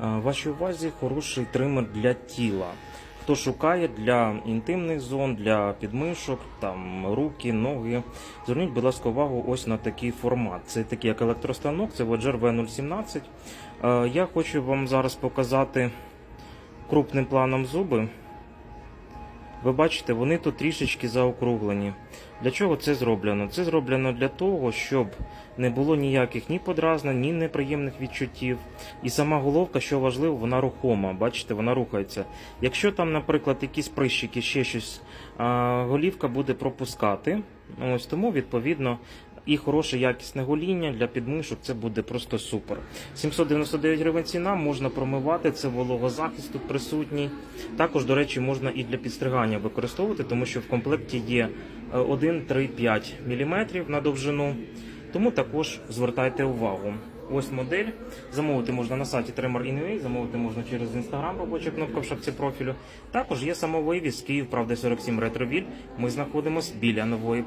В вашій увазі хороший тример для тіла. Хто шукає для інтимних зон, для підмишок, там руки, ноги. Зверніть, будь ласка, увагу ось на такий формат. Це такий як електростанок, це Voyager V017. Е, Я хочу вам зараз показати крупним планом зуби. Ви бачите, вони тут трішечки заокруглені. Для чого це зроблено? Це зроблено для того, щоб не було ніяких ні подразнень, ні неприємних відчуттів. І сама головка, що важливо, вона рухома. Бачите, вона рухається. Якщо там, наприклад, якісь прищики, ще щось, голівка буде пропускати. Ось тому, відповідно, і хороше якісне гоління для підмишок це буде просто супер. 799 гривень ціна, можна промивати, це вологозахист тут присутній. Також, до речі, можна і для підстригання використовувати, тому що в комплекті є е, 1, 3, 5 мм на довжину. Тому також звертайте увагу. Ось модель. Замовити можна на сайті Tremor.in.ua, замовити можна через Instagram, робоча кнопка в шапці профілю. Також є самовивіз Київ, правда, 47 ретровіль. Ми знаходимося біля нової.